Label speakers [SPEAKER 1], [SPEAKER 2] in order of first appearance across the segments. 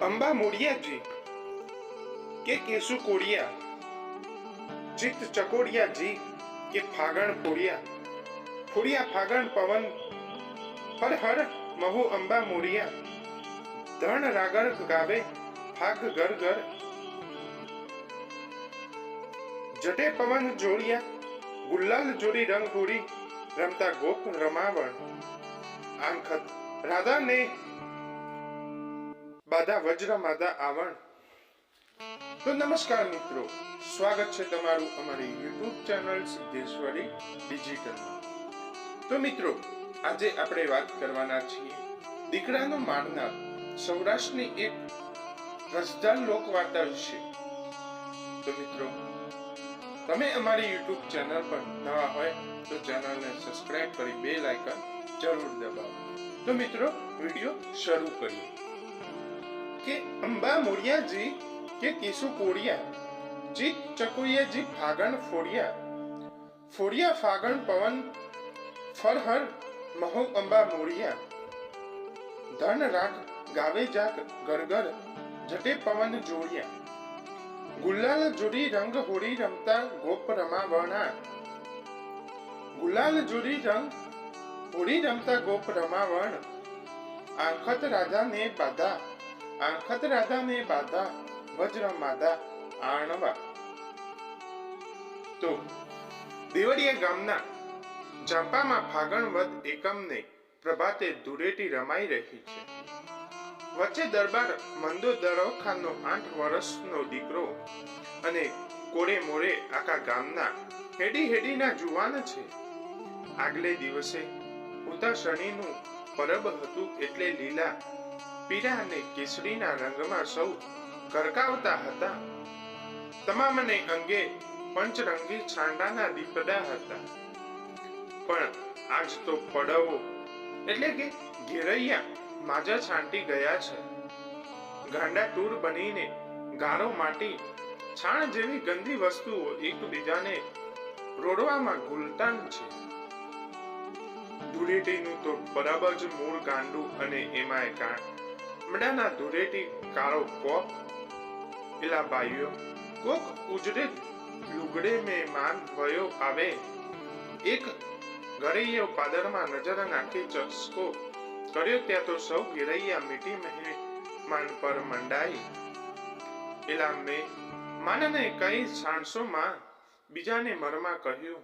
[SPEAKER 1] અંબા મોડિયાજી કે કેસુ કોડિયા ચિત્ત ચકોડિયાજી કે ફાગણ ફોડિયા ફોડિયા ફાગણ પવન. હર હર મહુ અંબા મોડિયા ધણ રાગર ગાવે ફાગ ઘર ઘર. જટે પવન જોડિયા ગુલ્લાલ જોડી રંગ રમતા ગોપ રમાવણ. આંખત રાધાને બાધા વજ્ર માધા આવણ. તો નમસ્કાર મિત્રો, સ્વાગત છે તમારું અમારી યુટ્યુબ ચેનલ સિદ્ધેશ્વરી ડિજિટલમાં તો મિત્રો, આજે આપણે વાત કરવાના છીએ દીકરાનો મારનાર સૌરાષ્ટ્રની એક રસદાર લોકવાર્તા વિશે. તો મિત્રો, તમે અમારી યુટ્યુબ ચેનલ પર નવા હોય તો ચેનલને સબસ્ક્રાઇબ કરી બે લાઇકન જરૂર દબાવો. તો મિત્રો, વીડિયો શરૂ કરીએ. કે અંબા મોડિયાજી કે કેસુ કોડિયા જીત ચકોડિયાજી ફાગણ ફોડિયા ફોડિયા ફાગણ પવન ફરહર મહો અંબા મોડિયા ધન રાગ ગાવે જાગ ગરગર જટે પવન જોડિયા ગુલાલ જોડી રંગ હોડી રમતા ગોપ રમાવણા, ગુલાલ જોડી રંગ હોડી રમતા ગોપ રમાવણ, આંખત રાજાને બાધા આંખત રાધા ને બાધા, વજ્ર માધા આણવા. તો દેવડિયા ગામના ચાંપામાં ફાગણ વદ એકમને પ્રભાતે ધૂળેટી રમાઈ રહી છે. વચ્ચે દરબાર મંદો દરોખાનો આઠ વર્ષનો દીકરો અને કોરે મોરે આખા ગામના હેડી હેડીના જુવાન છે. આગલે દિવસે ઉતા શનિનું પરબ હતું એટલે લીલા પીળા અને કેસરીના રંગમાં સૌ કરકાવતા હતા. તમામને અંગે પંચરંગી છાંડાના દીપડા હતા. પણ આજ તો પડવો એટલે કે ઘેરૈયા માજા છાંટી ગયા છે. ગાંડા ટૂર બનીને ગારો માટી, છાણ જેવી ગંદી વસ્તુઓ એકબીજાને રોડવામાં ગુલતાન છે. ધૂળેટીનું તો બરાબર જ મૂળ ગાંડું અને એમાંય ગાંડાના ધૂળેટી કાળો કોક એલા ભાઈઓ, કોક ઉજરે લુગડે મે માન ભયો આવે. એક ગળૈયો પાદરમાં નજર નાખી ચસ્કો કર્યો, ત્યાં તો સૌ ગિરૈયા મીઠી મહેમાન પર મંડાઈ. એલા મેં માનને કઈ સાણસોમાં બીજાને મરમાં કહ્યું,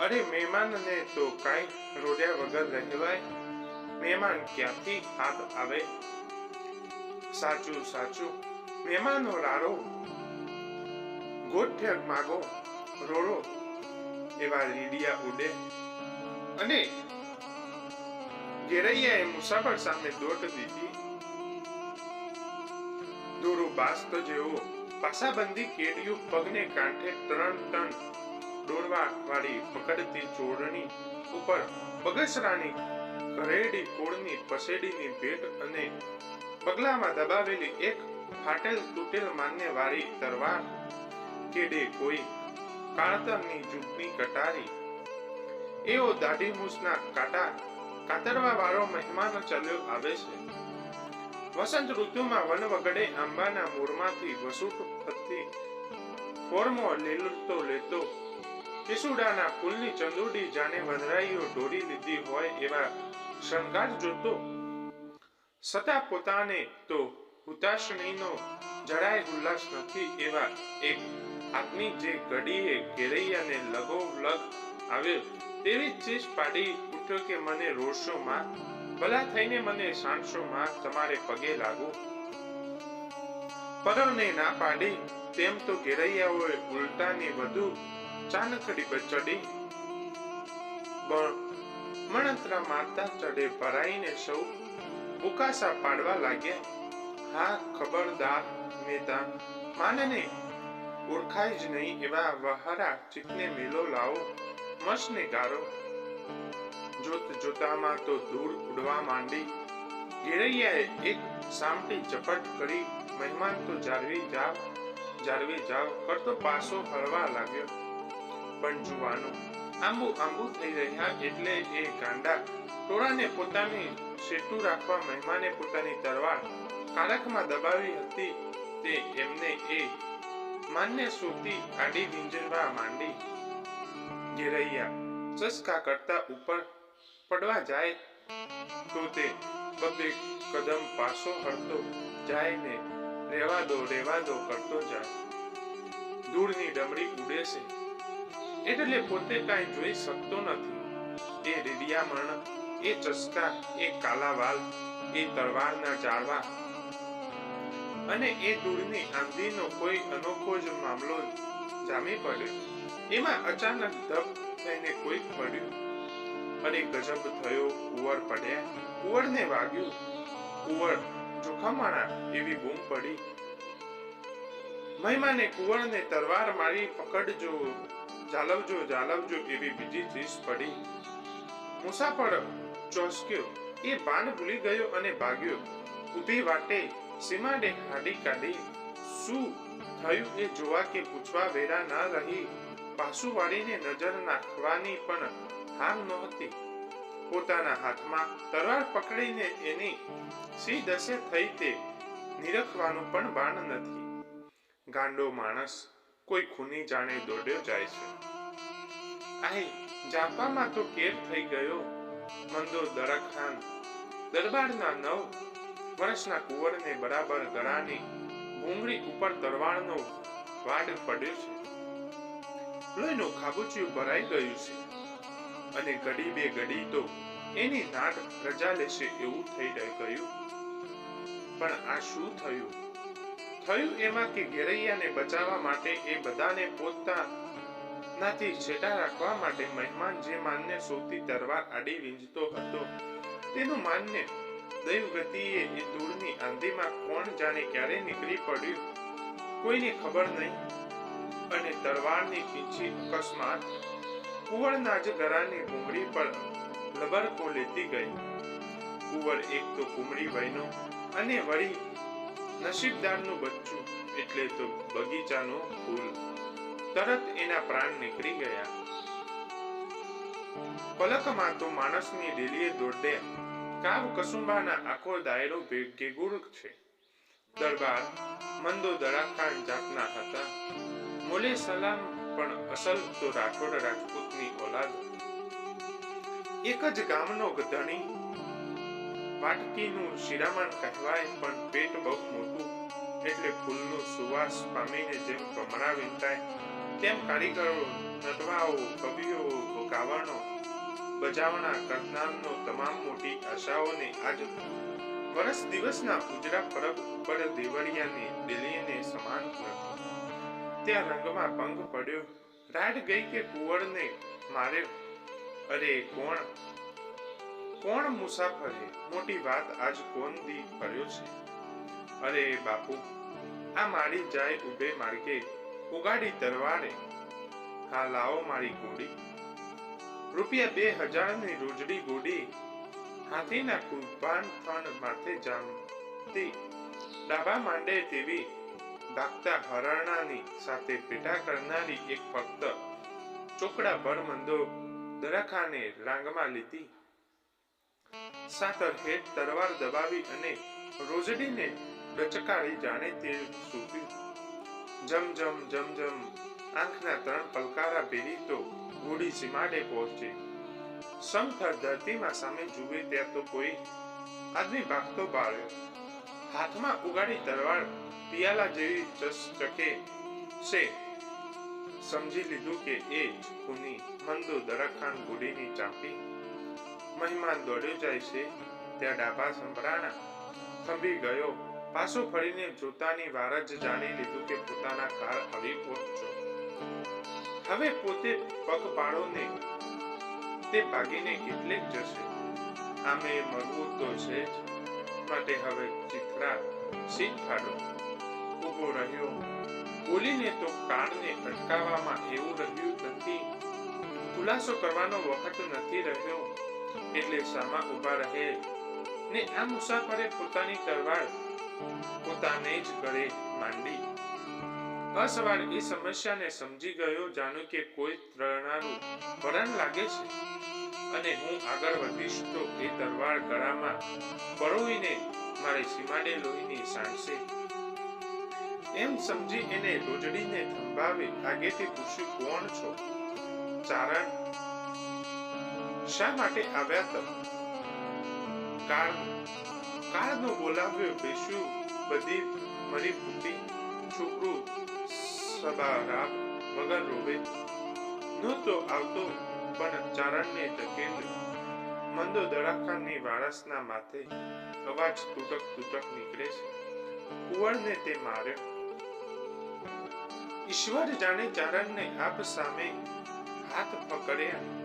[SPEAKER 1] અરે મહેમાનને તો કાંઈ રોડ્યા વગર રહેવાય મહેમાન ક્યાંથી હાથ આવે. સાચું સાચું. મહેમાનો રારો ગોઠ્યક માગો, રોડો એવા રીડિયા ઉડે. અને ગેરૈયાએ મુસાફર સામે દોટ દીધી. દોરો બાસ્તો જેવો, પાસાબંધી કેડિયું પગને કાંઠે ત્રણ ટન દોરવા વાળી પકડતી ચોરણી ઉપર બગસરાની ઘરેડી કોળની પસેડીની ભેટ અને પગલામાં દબાવેલી એક ફાટેલ તૂટેલ માન્ય વાળી તરવાર કેડે કોઈ કાળતરની જૂટની કટારી. એવો દાઢી મૂછના કાટા કાતરવા વાળો મહેમાનો ચલ્યો આવે છે. વસંત ઋતુમાં વન વગડે આંબાના મૂળમાંથી વસુટ થતી ફોર્મો લીલતો લેતો કેસુડાના ફૂલની ચંદુડી જાણે વનરાઈઓ દોરી લીધી હોય એવા શણગાર જોતો. સતા પોતાને તો હુતાશણીનો જરાય ઉલ્લાસ નથી એવા એક આદમી જે ઘડીએ ઘેરૈયાને લગો લગ આવ્યો, તેવી ચીજ પાડી ઉઠ્યો કે મને રોશો માં ભલા થઈને મને સાંશો માં તમારે પગે લાગો. પરવને ના પાડી, તેમ તો ઘેરૈયાઓએ ઉલટાની વધુ ચાનકડી પર ચડી મણતરા મારતા ચડે ભરાઈને સૌ ઉકાસા પાડવા લાગ્યા. હા, ખબરદાર મેતા માનને ઓળખાય જ નહીં એવા વહારા ચિત્તને મેલો લાવો, મસને ગારો. જોત જોતામાં તો ધૂળ ઉડવા માંડી. ગેરૈયાએ એક સામટી ઝપટ કરી, મહેમાન તો જાળવી જાવ જાળવી જાવ, કરતો પાસો હળવા લાગ્યો. પણ જુવાનો આંબુ આંબુ થઈ રહ્યા એટલે એ ગાંડા ટોળાને પોતાની સેતુ રાખવા મહેમાને પોતાની તરવાર કાળખમાં દબાવી હતી તે એમને એ માન્ય સુધી આડી વિંજરવા માંડી. ઘેરૈયા ચસકા કરતા ઉપર પડવા જાય તો તે બબે કદમ પાછો હરતો જાય ને રેવા દો રેવા દો કરતો જાય. દૂરની ડમરી ઉડે છે. એટલે પોતે કાંઈ જોઈ શકતો નથી. એ રેડિયામણ, એ ચસકા, એ કાલાવાલ, એ તલવારના જાળવા અને એ દૂરની આંધીનો કોઈ અનોખો જ મામલો જામી પડ્યો. એમાં અચાનક ધબ થઈને કોઈક પડ્યું અને ગજબ થયો, કુંવર પડ્યા. કુંવરને વાગ્યું. કુંવર જોખમાણા એવી બૂમ પડી. મહિમાને કુંવરને તરવાર મારી, પકડજો. જાલવજો જાલવજો એવી બીજી ચીસ પડી. મુસાફર ચોસક્યો. એ બાણ ભૂલી ગયો અને ભાગ્યો. ઊભી વાટે સીમાડે હાડી કાઢી. શું થયું એ જોવા કે પૂછવા વેરા ના રહી. પાછું વાળીને નજર નાખવાની પણ હાર નહોતી. પોતાના હાથમાં તરવાર પકડીને એની સી દશે થઈ તે નિરખવાનું પણ બાણ નથી. ગાંડો માણસ કોઈ ખૂની જાણે દોડ્યો જાય છે. આહે, જાપામાં તો કેર થઈ ગયો. મંદો દરખાન, દરબારના નવ વર્ષના કુંવરને બરાબર ગળાની ભૂંગળી ઉપર તરવાળનો વાડ પડ્યો છે. લોહીનું ખાબુચિયું ભરાઈ ગયું છે અને ઘડી બે ઘડી તો એની નાક રજા લેશે એવું થઈ ગયું. પણ આ શું થયું? થયું એમાં કે ઘેરૈયાને બચાવવા માટે એ બધાને પોતા નાથી છેટા રાખવા માટે મહેમાન જે માનને સૌથી તરવાર આડી વીંજતો હતો. તેનું માનને દૈવ ગતિએ એ ધૂળની આંધીમાં કોણ જાણે ક્યારે નીકળી પડ્યું? કોઈને ખબર નહીં. અને તરવારની પીછી અકસ્માત કુંવળના જ ગરાની ભૂંગળી પર લબરકો લેતી ગઈ. કુંવળ એક તો કુમળી વયનો અને વળી નસીબદારનું બચ્ચું એટલે તો બગીચાનો ફૂલ. તરત એના પ્રાણ નીકળી ગયા. પલકમાં તો માણસની ડેલીએ દોડે. કાવ કસુંબાના આખો દાયરો ભેગુર છે. દરબાર મંદો દરાખાન જાતના હતા. મોલે સલામ પણ અસલ તો રાઠોડ રાજપૂતની ઓલાદ. એક જ ગામનો ધણી વાટકીનું શિરામણ કહેવાય, પણ પેટ બહુ મોટું, એટલે ફૂલનો સુવાસ પામીને જેમ કમળા વિંતાય તેમ કારીગરો, નટવાઓ, કવિઓ ગાવાનો બજાવણા કરનારનો તમામ મોટી આશાઓને આજ વર્ષ દિવસના ઉજળા પરબ ઉપર દેવળિયાની દિલીને સમાન નથી ત્યાં રંગમાં ભંગ પડ્યો. રાડ ગઈ કે કુંવરને મારે, અરે, કોણ? કોણ મુસાફરે? મોટી વાત, આજ કોણ દી કર્યો છે? અરે બાપુ, આ મારી જાય ઉભે માર્ગે, ઉગાડી તરવારે હા, લાવો મારી ગોડી. રૂપિયા બે હજારની રોજડી ગોડી, હાથીના કુરબાન થણ માથે જામતી. ડાબા માંડે તેવી ભાગતા હરણાની સાથે પેટા કરનારી એક ફક્ત ચોકડા ભર મંદો દરખાને રાંગમાં લીધી. સાતર હેઠ તરવાર દબાવી અને રોજડીને ડચકારી જાણે તે સૂપ્યું જમ જમ જમ જમ, આંખના ત્રણ પલકારા ભેરી તો ઘોડી સીમાડે પહોંચી. સમથર ધરતીમાં સામે જુએ ત્યાં તો કોઈ આદમી ભાગતો બાળ્યો. હાથમાં ઉગાડી તલવાર પિયાલા જેવી ચકે છે. સમજી લીધું કે એ ખૂની મંદુ દરખાન ગુડીની ચાંપી મહેમાન દોડ્યો જાય છે, ત્યાં ડાભા સંભરાણા થંભી ગયો. પાછો ફરીને જોતાની વાર જ જાણી લીધું કે પોતાના કાર આવી પહોંચ્યો હવે પોતે પગ પાડોને તે ભાગીને કેટલેક જશે. આમે મરવું તો છે જ, માટે હવે ચિત્રા સીટ ફાડો. ઊભો રહ્યો. બોલીને તો કાળને અટકાવવામાં એવું રહ્યું નથી. ખુલાસો કરવાનો વખત નથી રહ્યો. એટલે સામા ઊભા રહે ને આ મુસાફરે પોતાની તરવાર પોતાને જ ગળે માંડી. અસવાર એ સમસ્યાને સમજી ગયો જાણું કે કોઈ ત્રણાનું વરણ લાગે છે. અને હું આગળ વધીશ તો એ તરવાર ગળામાં પરોવીને મારે સીમાડે લોહીની સાણસે એમ સમજી એને રોજડીને થંભાવી. આગેથી પૂછ્યું, કોણ છો? ચારણ. શા માટે આવ્યા તમ કાળ, કાળનો બોલાવ્યો બેસ્યું બધી મરી ફૂટી છોકરું સબારાબ વગર રોવે નહોતો આવતો, પણ ચારણને ધકેલ્યો મંદો દડાખાની વારસના માથે અવાજ તૂટક તૂટક નીકળે છે. કુંવરને તે માર્યો. ઈશ્વર જાણે ચારણને આપ સામે હાથ પકડ્યા.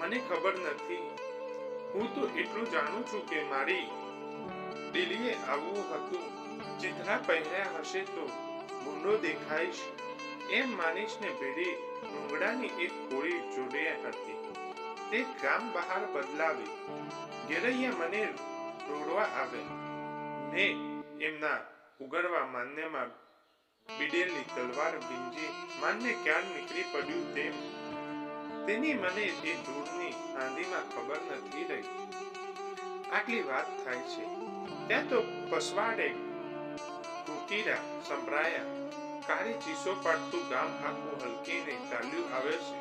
[SPEAKER 1] મને ખબર નથી. હું તો એટલું જાણું છું કે મારી દિલીએ આવવું હતું. ચિત્રા પહેર્યા હશે તો ભૂંડો દેખાઈશ. એમ માનીશ ને ભેડી ડુંગળાની એક કોળી જોડે હતી. તે ગામ બહાર બદલાવી. ગેરૈયા મને રોડવા આવે. ને એમના ઉગડવા માન્યમાં બીડેલી તલવાર ભીંજી માનને ક્યાં નીકળી પડ્યું તેમ તેની મને એ ધૂળની આંધીમાં ખબર નથી રહી. આટલી વાત થાય છે. ત્યાં તો પસવાડે કુકીરા સંભળાયા, કાળી ચીસો પાડતું ગામ આખું હલકીને ચાલ્યું આવે છે.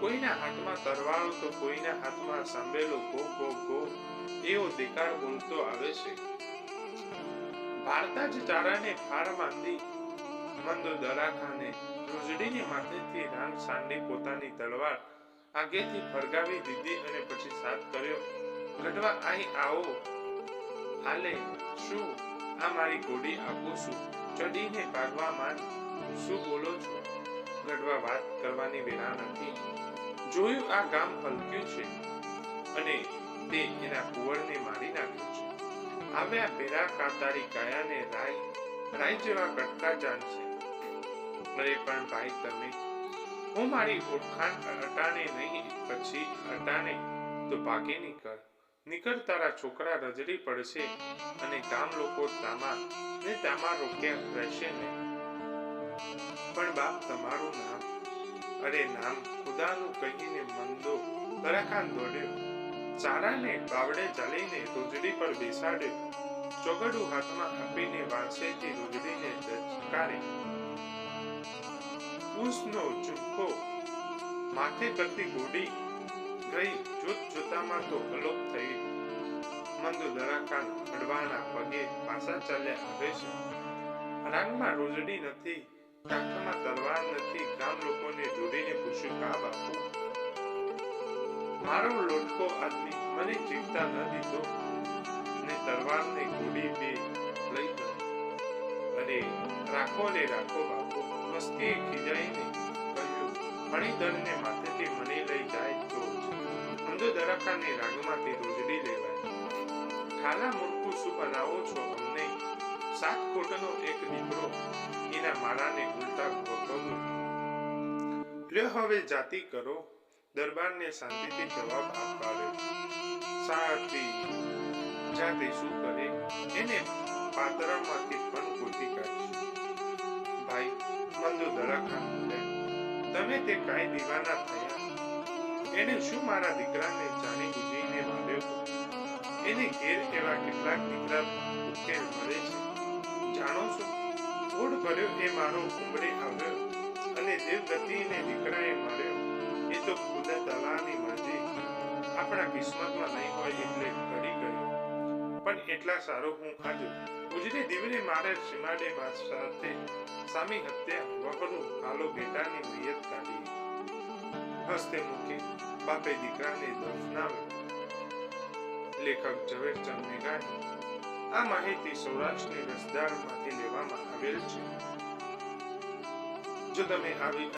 [SPEAKER 1] કોઈના હાથમાં તરવાળો તો કોઈના હાથમાં સાંભેલો ગો ગો ગો, એવો દેકાર બોલતો આવે છે. ભારતા જ ચારાને ફાર માંદી મંદો દરાખાને રોજડીની માથેથી રામ સાંડી પોતાની તલવાર આગેથી ફરગાવી દીધી અને પછી સાથ કર્યો. ગઢવા અહીં આવો. આલે શું? આ મારી ઘોડી આપું છું ચડીને ભાગવા શું બોલો છો? ગઢવા વાત કરવાની વેળા નથી. જોયું આ ગામ હલક્યું છે અને તે એના કુંવરને મારી નાખ્યો છે. આવ્યા પેરા કાતારી કાયાને રાય રાય જેવા કટકા જાણશે. અરે પણ ભાઈ તમે, હું મારી ઓળખાણ અટાણે નહીં, પછી અટાણે તો ભાગે નીકળ. નીકળ તારા છોકરા રજડી પડશે અને ગામ લોકો તામા ને તામા રોક્યા રહેશે ને. પણ બાપ, તમારું નામ, અરે નામ ખુદાનું કહીને મંદો, તરાખાન દોડ્યો. ચારાને બાવડે ચાલીને રોજડી પર બેસાડ્યો. ચોગડું હાથમાં આપીને વાંસેથી રોજડીને દચકારી પૂંછનો ચુપ્પો માથે કરતી ગોડી ગઈ જોત જોતામાં તો અલોપ થઈ મંદો દરાકાન હડવાના પગે પાસા ચાલ્યા આવે છે. રાંગમાં રોજડી નથી કાંખમાં તલવાર નથી, ગામ લોકોને જોડીને પૂછ્યું, કા બાપુ? મારો લોટકો આદમી, મને જીવતા ન દીધો. ને તલવારને ગોળી બે લઈ ગયો. અરે, રાખો ને રાખો બાપુ. મસ્તી ખીજાઈને કહ્યું મણિધરને માથેથી મણી લઈ જાય તો મંદો દરાખાને રાગમાંથી રોજડી લેવાય. ખાલા મૂર્ખું શું બનાવો છો અમને. સાત કોટનો એક દીકરો એના માળાને ઉલટા ભોગવવો લ્યો હવે જાતિ કરો. દરબારને શાંતિથી જવાબ આપવાડ્યો સાતી જાતે શું કરે? એને પાતરામાંથી પણ ગોતી કાઢશે. ભાઈ મંદો દરાખાન બોલ્યા તમે તે કાંઈ દીવાના થયા. એને શું મારા દીકરાને જાણી બુજીને માર્યો એને ઘેર એવા કેટલાક દીકરા ઉકેલ મળે છે. જાણો છો ઓઢ ભર્યો એ મારો ઉંબરે આવ્યો અને દેવગતિને દીકરાએ માર્યો. એ તો ખુદા દલાની મરજી આપણા કિસ્મતમાં નહીં હોય એટલે ઘડી ગયો. પણ એટલા સારો હું આજે ઉજળી દીવને મારે સીમાડે સાથે સામી હત્યા વગરનું હાલો બેટાની મૈયત કાઢી. હસ્તે મૂકી બાપે દીકરાને દફનાવ્યો લેખક ઝવેરચંદ મેઘાણી આ માહિતી સૌરાષ્ટ્રની રસદારમાંથી લેવામાં આવેલ છે. જો તમે આવી